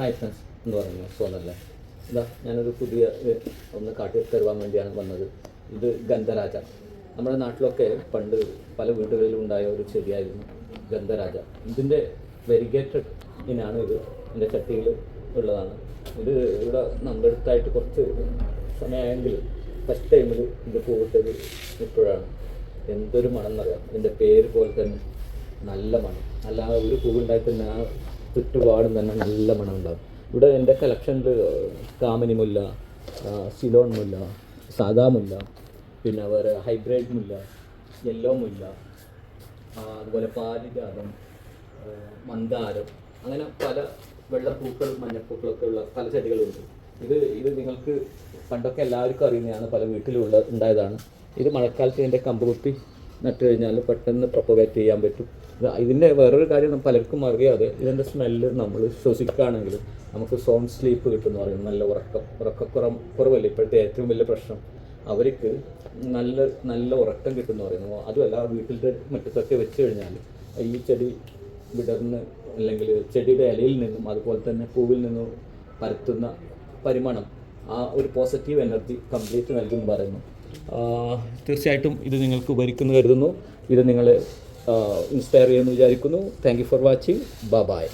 Hi friends എന്ന് പറഞ്ഞു സോനല്ലേ ഇതാ ഞാനൊരു പുതിയ ഒന്ന് കാട്ടി തരുവാൻ വേണ്ടിയാണ് വന്നത്. ഇത് ഗന്ധരാജ. നമ്മുടെ നാട്ടിലൊക്കെ പണ്ട് പല വീടുകളിലും ഉണ്ടായ ഒരു ചെടിയായിരുന്നു ഗന്ധരാജ. ഇതിന്റെ വെരിഗേറ്റഡ് ഇനാണ് ഇത്. എന്റെ ചട്ടിയിൽ ഉള്ളതാണ്. ഇത് ഇവിടെ നമ്മുടെ അടുത്തായിട്ട് കുറച്ച് സമയമായെങ്കിൽ ഫസ്റ്റ് ടൈമിൽ ഇത് പൂവിട്ടത് ഇപ്പോഴാണ്. എന്തൊരു മണം എന്നറിയാം. ഇതിന്റെ പേര് പോലെ തന്നെ നല്ല മണം. അല്ല ഒരു പൂവുണ്ടായി തന്നെ ആ ചുറ്റുപാടും തന്നെ നല്ല മണം ഉണ്ടാകും ഇവിടെ എന്റെ കളക്ഷനിൽ കാമിനി മുല്ല സിലോൺ മുല്ല സാദാ മുല്ല പിന്നെ വേറെ ഹൈബ്രിഡ് മുല്ല യെല്ലോ മുല്ല അതുപോലെ പാരിജാതം മന്ദാരം അങ്ങനെ പല വെള്ളപ്പൂക്കൾ മഞ്ഞപ്പൂക്കളൊക്കെ ഉള്ള പല ചെടികളുണ്ട്. ഇത് ഇത് നിങ്ങൾക്ക് പണ്ടൊക്കെ എല്ലാവർക്കും അറിയുന്നതാണ് പല വീട്ടിലുള്ള ഉണ്ടായതാണ്. ഇത് മഴക്കാലത്ത് ഇതിന്റെ കമ്പ് കുത്തി നട്ട് കഴിഞ്ഞാൽ പെട്ടെന്ന് പ്രൊപ്പഗേറ്റ് ചെയ്യാൻ പറ്റും. ഇത് ഇതിന്റെ വേറൊരു കാര്യം പലർക്കും അറിയാതെ ഇതിന്റെ സ്മെല്ല് നമ്മൾ ശ്വസിക്കുകയാണെങ്കിൽ നമുക്ക് സോൺ സ്ലീപ്പ് കിട്ടുമെന്ന് പറയും. നല്ല ഉറക്കം. ഉറക്കക്കുറം കുറവല്ല? ഇപ്പോഴത്തെ ഏറ്റവും വലിയ പ്രശ്നം. അവർക്ക് നല്ല നല്ല ഉറക്കം കിട്ടുമെന്ന് പറയുന്നു. അതുമല്ല വീട്ടിലത്തെ മുറ്റത്തൊക്കെ വെച്ച് കഴിഞ്ഞാൽ ഈ ചെടി വിടർന്ന് അല്ലെങ്കിൽ ചെടിയുടെ ഇലയിൽ നിന്നും അതുപോലെ തന്നെ പൂവിൽ നിന്നും പരത്തുന്ന പരിമണം ആ ഒരു പോസിറ്റീവ് എനർജി കംപ്ലീറ്റ് നൽകുമെന്ന് പറയുന്നു. തീർച്ചയായിട്ടും ഇത് നിങ്ങൾക്ക് ഉപകരിക്കുന്നു കരുതുന്നു. ഇത് നിങ്ങളെ ഇൻസ്പയർ ചെയ്യുമെന്ന് വിചാരിക്കുന്നു. താങ്ക് യു ഫോർ വാച്ചിങ് ബ ബായ്